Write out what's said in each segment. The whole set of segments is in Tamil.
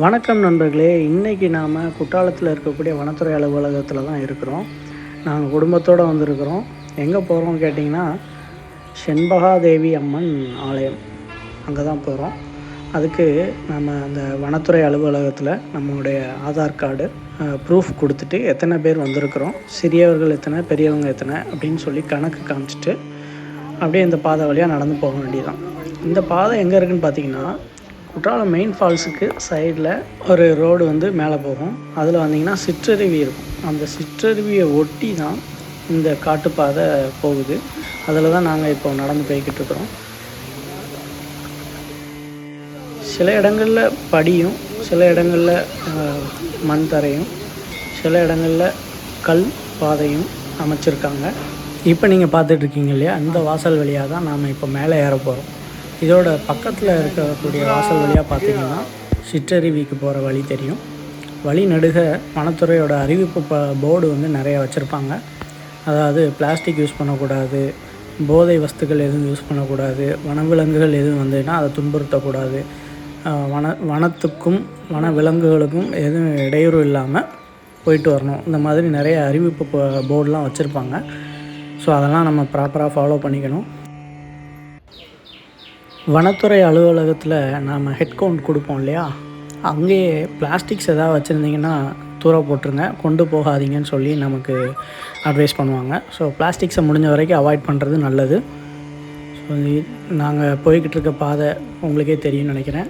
வணக்கம் நண்பர்களே. இன்றைக்கி நாம் குற்றாலத்தில் இருக்கக்கூடிய வனத்துறை அலுவலகத்தில் தான் இருக்கிறோம். நாங்கள் குடும்பத்தோடு வந்திருக்கிறோம். எங்கே போகிறோம் கேட்டிங்கன்னா செண்பகாதேவி அம்மன் ஆலயம். அங்கே தான் போகிறோம் அதுக்கு நம்ம அந்த வனத்துறை அலுவலகத்தில் நம்மளுடைய ஆதார் கார்டு ப்ரூஃப் கொடுத்துட்டு எத்தனை பேர் வந்திருக்கிறோம் சிறியவர்கள் எத்தனை பெரியவங்க எத்தனை அப்படின்னு சொல்லி கணக்கு காமிச்சிட்டு அப்படியே இந்த பாதை வழியாக நடந்து போக வேண்டியதான் இந்த பாதை எங்கே இருக்குதுன்னு பார்த்தீங்கன்னா குற்றாலம் மெயின் ஃபால்ஸுக்கு சைடில் ஒரு ரோடு வந்து மேலே போகும். அதில் வந்தீங்கன்னா சிற்றருவி இருக்கும். அந்த சிற்றருவியை ஒட்டி தான் இந்த காட்டுப்பாதை போகுது. அதில் தான் நாங்கள் இப்போ நடந்து போய்கிட்டு இருக்கிறோம். சில இடங்களில் படியும் சில இடங்களில் மண் தரையும் சில இடங்களில் கல் பாதையும் அமைச்சிருக்காங்க. இப்போ நீங்கள் பார்த்துட்ருக்கீங்க இல்லையா? அந்த வாசல் வழியாக தான் நாம் இப்போ மேலே ஏற போகிறோம் இதோட பக்கத்தில் இருக்கக்கூடிய வாசல் வழியாக பார்த்தீங்கன்னா சிற்றருவிக்கு போகிற வழி தெரியும். வழி நடுக வனத்துறையோட அறிவிப்பு ப போர்டு வந்து நிறையா வச்சுருப்பாங்க. அதாவது பிளாஸ்டிக் யூஸ் பண்ணக்கூடாது போதை வஸ்துக்கள் எதுவும் யூஸ் பண்ணக்கூடாது வனவிலங்குகள் எதுவும் வந்ததுன்னா அதை துன்புறுத்தக்கூடாது. வன வனத்துக்கும் வன விலங்குகளுக்கும் எதுவும் இடையூறு இல்லாமல் போயிட்டு வரணும். இந்த மாதிரி நிறைய அறிவிப்பு போர்டெலாம் போர்டுலாம் வச்சுருப்பாங்க. ஸோ அதெல்லாம் நம்ம ப்ராப்பராக ஃபாலோ பண்ணிக்கணும். வனத்துறை அலுவலகத்தில் நாம் ஹெட் கவுண்ட் கொடுப்போம் இல்லையா? அங்கேயே பிளாஸ்டிக்ஸ் எதாவது வச்சுருந்தீங்கன்னா தூர போட்டுருங்க. கொண்டு போகாதீங்கன்னு சொல்லி நமக்கு அட்வைஸ் பண்ணுவாங்க. ஸோ பிளாஸ்டிக்ஸை முடிஞ்ச வரைக்கும் அவாய்ட் பண்ணுறது நல்லது. ஸோ நாங்கள் போய்கிட்டு இருக்க பாதை உங்களுக்கே தெரியும்னு நினைக்கிறேன்.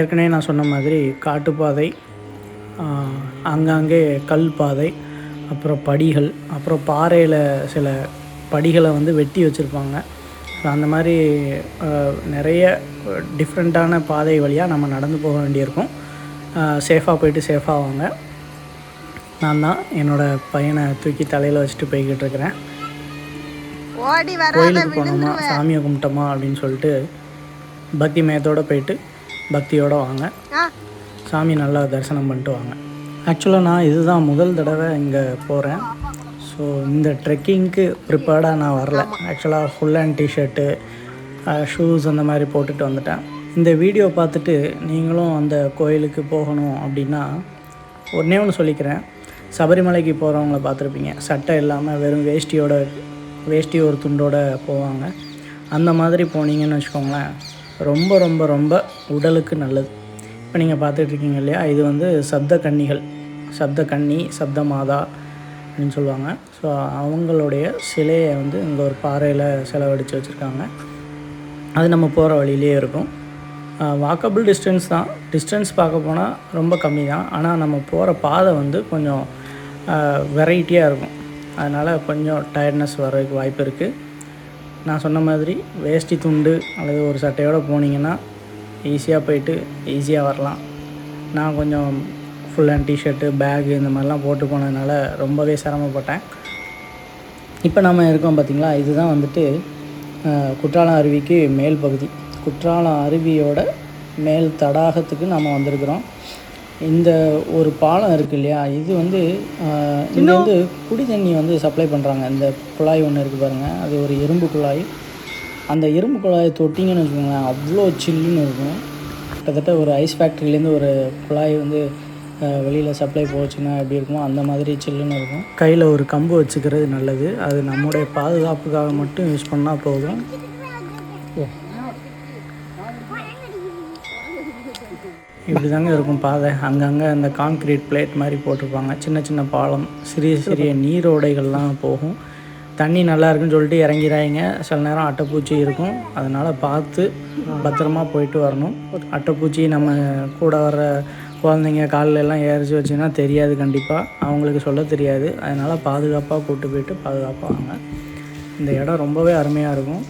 ஏற்கனவே நான் சொன்ன மாதிரி காட்டுப்பாதை அங்கங்கே கல் பாதை அப்புறம் படிகள் அப்புறம் பாறையில் சில படிகளை வந்து வெட்டி வச்சுருப்பாங்க. ஸோ அந்த மாதிரி நிறைய டிஃப்ரெண்ட்டான பாதை வழியாக நம்ம நடந்து போக வேண்டியிருக்கும். சேஃபாக போயிட்டு சேஃபாக வாங்க. நான் தான் என்னோடய பையனை தூக்கி தலையில் வச்சுட்டு போய்கிட்டு இருக்கிறேன். கோயிலுக்கு போனோமா சாமியை கும்பிட்டோமா அப்படின்னு சொல்லிட்டு பக்தி மயத்தோடு போயிட்டு பக்தியோடு வாங்க. சாமி நல்லா தரிசனம் பண்ணிட்டு வாங்க. ஆக்சுவலாக நான் இதுதான் முதல் தடவை இங்கே போகிறேன் ஸோ இந்த ட்ரெக்கிங்க்கு ப்ரிப்பேர்டாக நான் வரல. ஆக்சுவலாக ஃபுல் ஹேண்ட் டிஷர்ட்டு ஷூஸ் அந்த மாதிரி போட்டுட்டு வந்துட்டேன். இந்த வீடியோ பார்த்துட்டு நீங்களும் அந்த கோயிலுக்கு போகணும் அப்படின்னா ஒன்றே ஒன்று சொல்லிக்கிறேன். சபரிமலைக்கு போகிறவங்கள பார்த்துருப்பீங்க. சட்டை இல்லாமல் வெறும் வேஷ்டியோட வேஷ்டி ஒரு துண்டோட போவாங்க. அந்த மாதிரி போனீங்கன்னு வச்சுக்கோங்களேன் ரொம்ப ரொம்ப ரொம்ப உடலுக்கு நல்லது. இப்போ நீங்கள் பார்த்துட்டு இருக்கீங்க இல்லையா இது வந்து சப்த கன்னிகள். சப்த கன்னி சப்த மாதா அப்படின்னு சொல்லுவாங்க. ஸோ அவங்களுடைய சிலையை வந்து இங்கே ஒரு பாறையில் செலவழித்து வச்சுருக்காங்க. அது நம்ம போகிற வழியிலே இருக்கும். வாக்கபிள் டிஸ்டன்ஸ் தான். டிஸ்டன்ஸ் பார்க்க போனால் ரொம்ப கம்மி தான். ஆனால் நம்ம போகிற பாதை வந்து கொஞ்சம் வெரைட்டியாக இருக்கும். அதனால் கொஞ்சம் டயர்ட்னஸ் வர்றதுக்கு வாய்ப்பு இருக்குது நான் சொன்ன மாதிரி வேஷ்டி துண்டு அல்லது ஒரு சட்டையோடு போனீங்கன்னா ஈஸியாக போயிட்டு ஈஸியாக வரலாம். நான் கொஞ்சம் ஃபுல் ஹேண்ட் டிஷர்ட்டு பேகு இந்த மாதிரிலாம் போட்டு போனதுனால ரொம்பவே சிரமப்பட்டேன். இப்போ நம்ம இருக்கோம் பார்த்திங்களா இதுதான் வந்துட்டு குற்றாலம் அருவிக்கு மேல் பகுதி. குற்றாலம் அருவியோட மேல் தடாகத்துக்கு நம்ம வந்திருக்கிறோம். இந்த ஒரு பாலம் இருக்கு இல்லையா? இது வந்து இங்க வந்து குடி தண்ணி வந்து சப்ளை பண்ணுறாங்க இந்த குழாய் ஒன்று இருக்குது பாருங்கள் அது ஒரு இரும்பு குழாய். அந்த இரும்பு குழாயை தொட்டிங்கன்னு வச்சுக்கோங்களேன் அவ்வளோ சில்லுன்னு இருக்கும். கிட்டத்தட்ட ஒரு ஐஸ் ஃபேக்ட்ரிலேருந்து ஒரு குழாய் வந்து வெளியில் சப்ளை போச்சுன்னா எப்படி இருக்குமோ அந்த மாதிரி சில்லுன்னு இருக்கும். கையில் ஒரு கம்பு வச்சுக்கிறது நல்லது. அது நம்முடைய பாதுகாப்புக்காக மட்டும் யூஸ் பண்ணால் போதும். இப்படி தாங்க இருக்கும் பாதை. அங்கங்கே அந்த கான்க்ரீட் பிளேட் மாதிரி போட்டிருப்பாங்க. சின்ன சின்ன பாலம் சிறிய சிறிய நீரோடைகள்லாம் போகும். தண்ணி நல்லா இருக்குன்னு சொல்லிட்டு இறங்கிறாங்க சில நேரம் அட்டைப்பூச்சி இருக்கும். அதனால் பார்த்து பத்திரமா போயிட்டு வரணும். அட்டைப்பூச்சி நம்ம கூட வர்ற குழந்தைங்க காலில் எல்லாம் ஏறிச்சு வச்சுன்னா தெரியாது கண்டிப்பாக அவங்களுக்கு சொல்ல தெரியாது. அதனால் பாதுகாப்பாக கூட்டு போயிட்டு பாதுகாப்பாக வாங்க. இந்த இடம் ரொம்பவே அருமையாக இருக்கும்.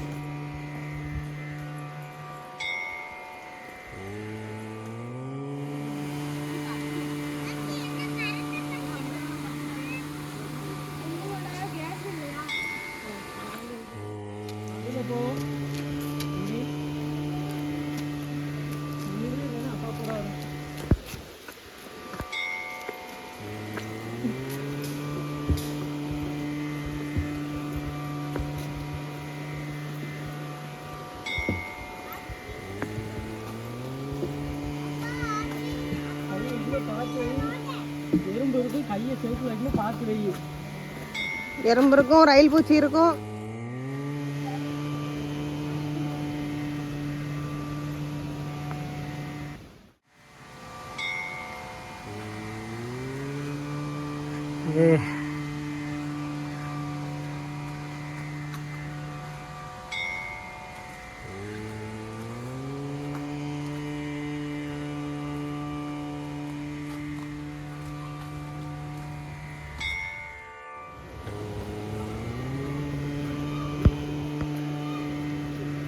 எறும்பு கையை சேர்த்து வைக்கணும் பார்த்து வை எறும்பு இருக்கும் ரயில் பூச்சி இருக்கும் Yeah.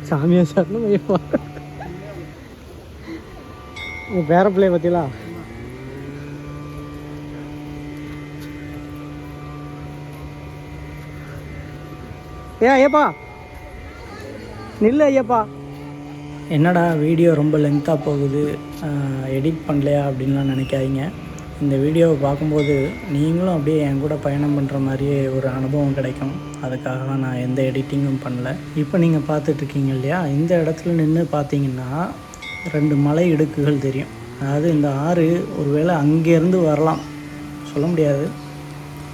சாமியா சரணம் ஐயப்பா உங்கள் பேர பிள்ளைய பற்றிலா ஏ ஐயப்பா. நில்லு ஐயப்பா. என்னடா வீடியோ ரொம்ப லென்த்தாக போகுது. எடிட் பண்ணலையா அப்படின்லாம் நினைக்காதீங்க. இந்த வீடியோவை பார்க்கும்போது நீங்களும் அப்படியே என் கூட பயணம் பண்ணுற மாதிரியே ஒரு அனுபவம் கிடைக்கும். அதுக்காக தான் நான் எந்த எடிட்டிங்கும் பண்ணல. இப்போ நீங்கள் பார்த்துட்ருக்கீங்க இல்லையா? இந்த இடத்துல நின்று பார்த்தீங்கன்னா ரெண்டு மலை இடுக்குகள் தெரியும். அதாவது இந்த ஆறு ஒருவேளை அங்கேருந்து வரலாம். சொல்ல முடியாது.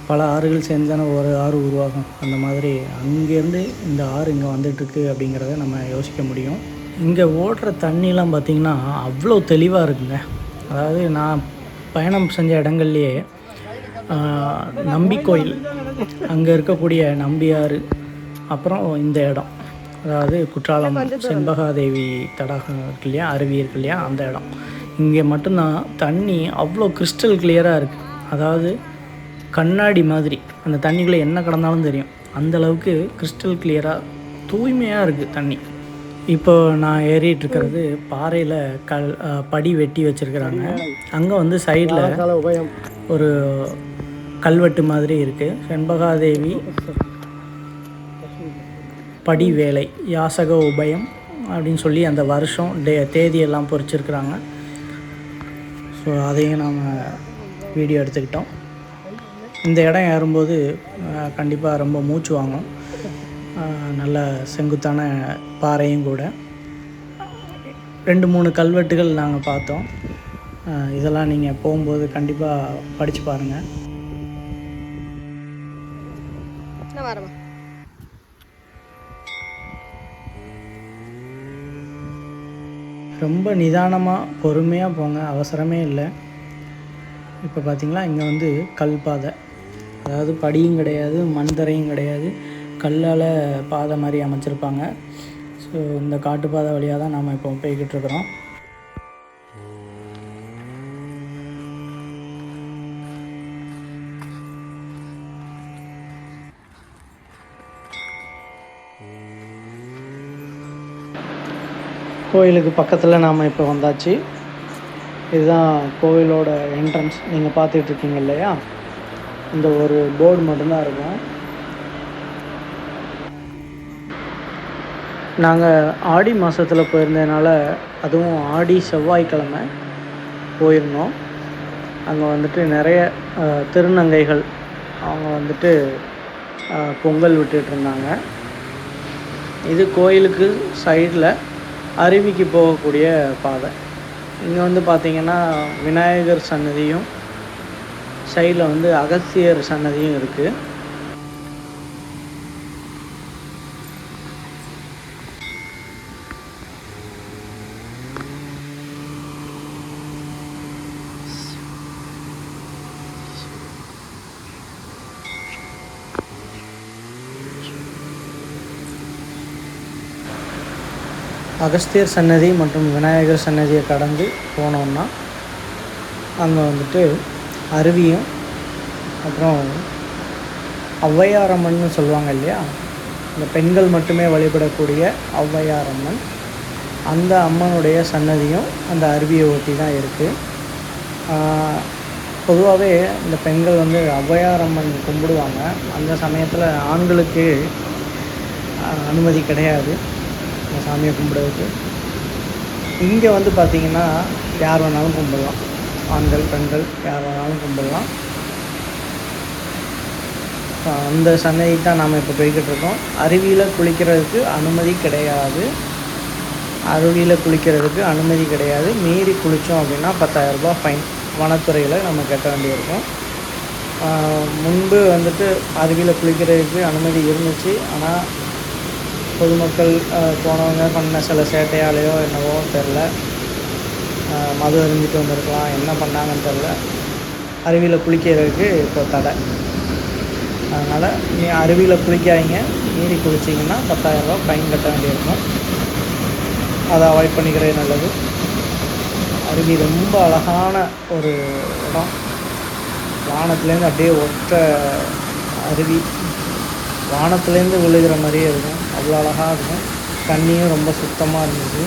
பல ஆறுகள் சேர்ந்தான ஒரு ஆறு உருவாகும். அந்த மாதிரி அங்கேருந்து இந்த ஆறு இங்கே வந்துட்டுருக்கு அப்படிங்கிறத நம்ம யோசிக்க முடியும். இங்கே ஓடுற தண்ணிலாம் பார்த்திங்கன்னா அவ்வளோ தெளிவாக இருக்குங்க. அதாவது நான் பயணம் செஞ்ச இடங்கள்லையே நம்பி கோயில் அங்கே இருக்கக்கூடிய நம்பியாறு அப்புறம் இந்த இடம். அதாவது குற்றாலம் செண்பகாதேவி தடாகம் இருக்கு இல்லையா அருவி இருக்கு இல்லையா அந்த இடம். இங்கே மட்டும்தான் தண்ணி அவ்வளோ கிறிஸ்டல் கிளியராக இருக்குது அதாவது கண்ணாடி மாதிரி அந்த தண்ணிக்குள்ளே என்ன கடந்தாலும் தெரியும். அந்தளவுக்கு கிறிஸ்டல் கிளியராக தூய்மையாக இருக்குது தண்ணி. இப்போ நான் ஏறிட்டு இருக்கிறது பாறையில் கல் படி வெட்டி வச்சுருக்குறாங்க. அங்கே வந்து சைடில் ஒரு கல்வெட்டு மாதிரி இருக்குது செண்பகாதேவி படி வேலை யாசக உபயம் அப்படின்னு சொல்லி அந்த வருஷம் டே தேதியெல்லாம் பொறிச்சிருக்கிறாங்க. ஸோ அதையும் நாம் வீடியோ எடுத்துக்கிட்டோம். இந்த இடம் ஏறும்போது கண்டிப்பாக ரொம்ப மூச்சு வாங்கும் நல்ல செங்குத்தான பாறையும் கூட. ரெண்டு மூணு கல்வெட்டுகள் நாங்கள் பார்த்தோம். இதெல்லாம் நீங்கள் போகும்போது கண்டிப்பாக படித்து பாருங்கள் ரொம்ப நிதானமாக பொறுமையாக போங்க. அவசரமே இல்லை. இப்போ பார்த்தீங்களா இங்கே வந்து கல் பாதை. அதாவது படியும் கிடையாது மண் தரையும் கிடையாது. கல்லால் பாதை மாதிரி அமைச்சிருப்பாங்க. ஸோ இந்த காட்டுப்பாதை வழியாக தான் நாம் இப்போ போய்கிட்டு இருக்கிறோம். கோயிலுக்கு பக்கத்தில் நாம் இப்போ வந்தாச்சு. இதுதான் கோவிலோட என்ட்ரன்ஸ் நீங்கள் பார்த்துட்ருக்கீங்க இல்லையா? இந்த ஒரு போர்டு மட்டும்தான் இருக்கும். நாங்கள் ஆடி மாதத்தில் போயிருந்ததுனால அதுவும் ஆடி செவ்வாய்க்கிழமை போயிருந்தோம். அங்கே வந்துட்டு நிறைய திருநங்கைகள் அவங்க வந்துட்டு பொங்கல் விட்டுட்டு இருந்தாங்க. இது கோயிலுக்கு சைடில் அருவிக்கு போகக்கூடிய பாதை. இங்கே வந்து பார்த்தீங்கன்னா விநாயகர் சன்னதியும் சைடில் வந்து அகஸ்தியர் சன்னதியும் இருக்குது அகஸ்தியர் சன்னதி மற்றும் விநாயகர் சன்னதியை கடந்து போனோம்னா அங்கே வந்துட்டு அருவியும் அப்புறம் ஔவையாரம்மன் சொல்லுவாங்க இல்லையா? இந்த பெண்கள் மட்டுமே வழிபடக்கூடிய ஔவையாரம்மன். அந்த அம்மனுடைய சன்னதியும் அந்த அருவியை ஒட்டி தான் இருக்குது பொதுவாகவே இந்த பெண்கள் வந்து ஔவையாரம்மன் கும்பிடுவாங்க. அந்த சமயத்தில் ஆண்களுக்கு அனுமதி கிடையாது. இந்த சாமியை கும்பிடுறதுக்கு. இங்கே வந்து பார்த்திங்கன்னா யார் வேணாலும் கும்பிடலாம். ஆண்கள் பெண்கள் யார் வேணாலும் கும்பிடலாம். அந்த சந்தையை தான் நாம் இப்போ போய்கிட்டு இருக்கோம். அருவியில் குளிக்கிறதுக்கு அனுமதி கிடையாது. அருவியில் குளிக்கிறதுக்கு அனுமதி கிடையாது. மீறி குளித்தோம் அப்படின்னா பத்தாயிரரூபா ஃபைன் வனத்துறையில் நம்ம கட்ட வேண்டியிருக்கும். முன்பு வந்துட்டு அருவியில் குளிக்கிறதுக்கு அனுமதி இருந்துச்சு. ஆனால் பொதுமக்கள் போனவங்க பண்ண சில சேட்டையாலேயோ என்னவோ தெரில. மது அறிஞ்சிட்டு வந்திருக்கலாம். என்ன பண்ணாங்கன்னு தெரில. அருவியில் குளிக்கிறதுக்கு இப்போ தடை. அதனால் நீ அருவியில் குளிக்காதீங்க. மீறி குளிச்சிங்கன்னா பத்தாயிரரூபா ஃபைன் கட்ட வேண்டியிருக்கும். அதை அவாய்ட் பண்ணிக்கிறது நல்லது. அருவி ரொம்ப அழகான ஒரு இடம். வானத்துலேருந்து அப்படியே ஒற்ற அருவி. வானத்துலேருந்து விழுகிற மாதிரியே இருக்கும். அவ்வளோ அழகாக இருக்கும். தண்ணியும் ரொம்ப சுத்தமாக இருந்துச்சு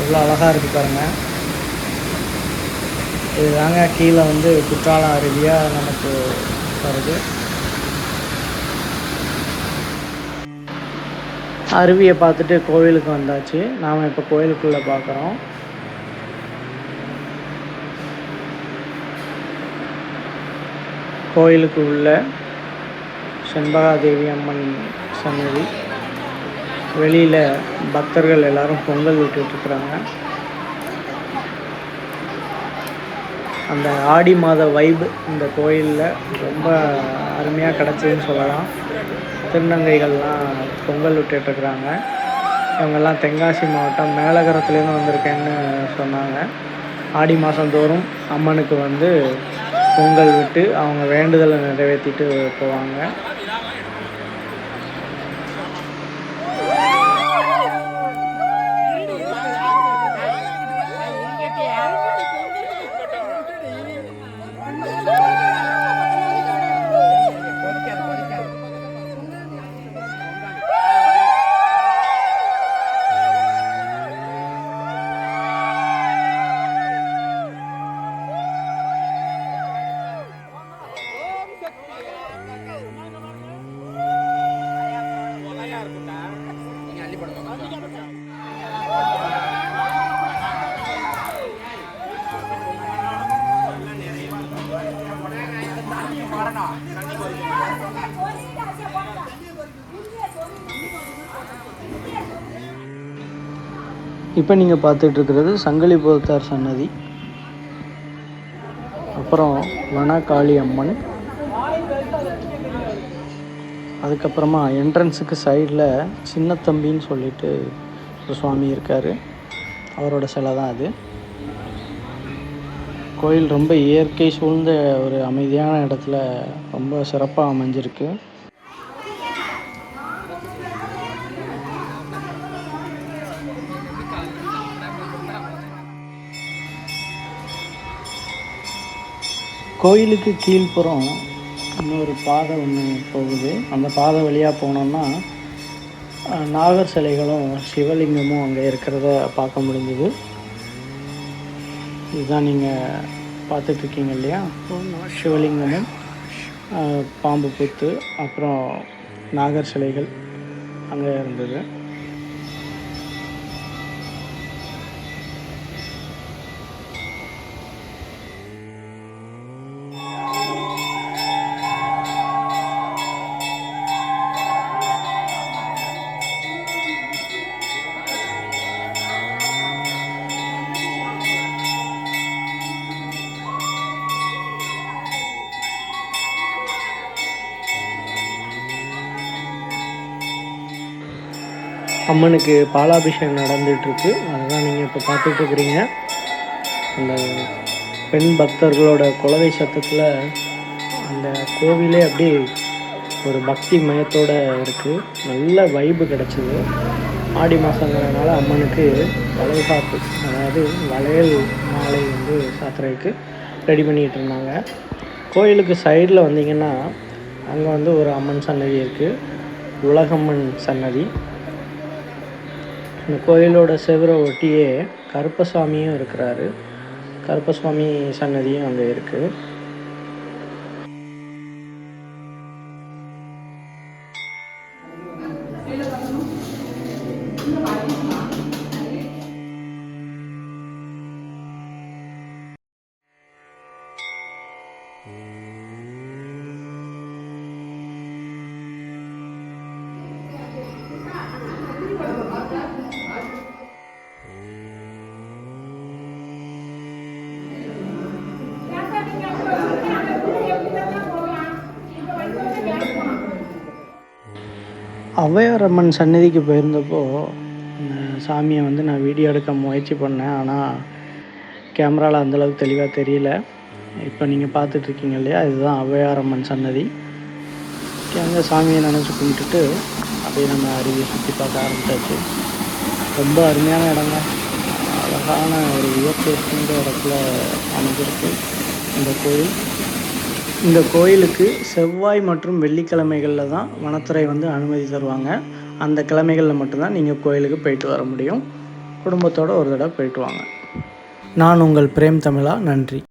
எவ்வளோ அழகாக இருக்குது பாருங்கள் இதுதாங்க கீழே வந்து குற்றாலம் அருவியாக நமக்கு வருது. அருவியை பார்த்துட்டு கோவிலுக்கு வந்தாச்சு. நாம் இப்போ கோயிலுக்குள்ளே பார்க்குறோம். கோயிலுக்கு உள்ள செண்பகாதேவி அம்மன் சன்னதி. வெளியில் பக்தர்கள் எல்லாரும் பொங்கல் விட்டுட்ருக்குறாங்க. அந்த ஆடி மாத வைப் இந்த கோயிலில் ரொம்ப அருமையாக கிடச்சிதுன்னு சொல்லலாம். திருநங்கைகள்லாம் பொங்கல் விட்டுட்ருக்குறாங்க. இவங்கெல்லாம் தென்காசி மாவட்டம் மேலகரத்துலேருந்து வந்திருக்கேன்னு சொன்னாங்க. ஆடி மாதந்தோறும் அம்மனுக்கு வந்து பொங்கல் விட்டு அவங்க வேண்டுதலை நிறைவேற்றிட்டு போவாங்க. இப்போ நீங்கள் பார்த்துட்டு இருக்கிறது சங்கலி போத்தார் சன்னதி. அப்புறம் வனகாளி அம்மன். அதுக்கப்புறமா என்ட்ரன்ஸுக்கு சைடில் சின்ன தம்பின்னு சொல்லிட்டு ஒரு சுவாமி இருக்கார். அவரோட சிலை தான் அது. கோயில் ரொம்ப இயற்கை சூழ்ந்த ஒரு அமைதியான இடத்துல ரொம்ப சிறப்பாக அமைஞ்சிருக்கு. கோயிலுக்கு கீழ்ப்புறம் இன்னொரு பாதை ஒன்று போகுது. அந்த பாதை வழியாக போனோம்னா நாகர் சிலைகளும் சிவலிங்கமும் அங்கே இருக்கிறத பார்க்க முடிஞ்சுது. இதுதான் நீங்கள் பார்த்துட்ருக்கீங்க இல்லையா? சிவலிங்கமும் பாம்பு புத்து அப்புறம் நாகர் சிலைகள் அங்கே இருந்தது. அம்மனுக்கு பாலாபிஷேகம் நடந்துகிட்ருக்கு அதுதான் நீங்கள் இப்போ பார்த்துட்ருக்குறீங்க அந்த பெண் பக்தர்களோட குலவை சத்தத்தில் அந்த கோவிலே அப்படியே ஒரு பக்தி மயத்தோடு இருக்குது நல்ல வைப்பு கிடச்சிது. ஆடி மாதங்கிறதுனால அம்மனுக்கு வளைகாப்பு அதாவது வளையல் மாலை வந்து சாத்துறதுக்கு ரெடி பண்ணிகிட்டு இருந்தாங்க கோயிலுக்கு சைடில் வந்தீங்கன்னா அங்கே வந்து ஒரு அம்மன் சன்னதி இருக்குது உலகம்மன் சன்னதி. இந்த கோயிலோட செவரை ஒட்டியே கருப்பசாமியும் இருக்கிறாரு கருப்பசாமி சன்னதியும் அங்கே இருக்கு Mm. ஔவையாரம்மன் சன்னதிக்கு போயிருந்தப்போ அந்த சாமியை வந்து நான் வீடியோ எடுக்க முயற்சி பண்ணேன். ஆனால் கேமராவில் அந்தளவுக்கு தெளிவாக தெரியல. இப்போ நீங்கள் பார்த்துட்ருக்கீங்க இல்லையா? இதுதான் ஔவையாரம்மன் சன்னதி அங்கே சாமியை நினச்சி கும்பிட்டுட்டு அப்படியே நம்ம அருவியை சுற்றி பார்க்க ஆரம்பிச்சாச்சு. ரொம்ப அருமையான இடங்க. அழகான ஒரு இயற்கை சூழ்ந்த இடத்துல அமைஞ்சிருக்கு இந்த கோயில். இந்த கோயிலுக்கு செவ்வாய் மற்றும் வெள்ளிக்கிழமைகளில் தான் வனத்துறை வந்து அனுமதி தருவாங்க. அந்த கிழமைகளில் மட்டும்தான் நீங்கள் கோயிலுக்கு போயிட்டு வர முடியும். குடும்பத்தோடு ஒரு தடவை போயிட்டு வாங்க. நான் உங்கள் பிரேம் தமிழா. நன்றி.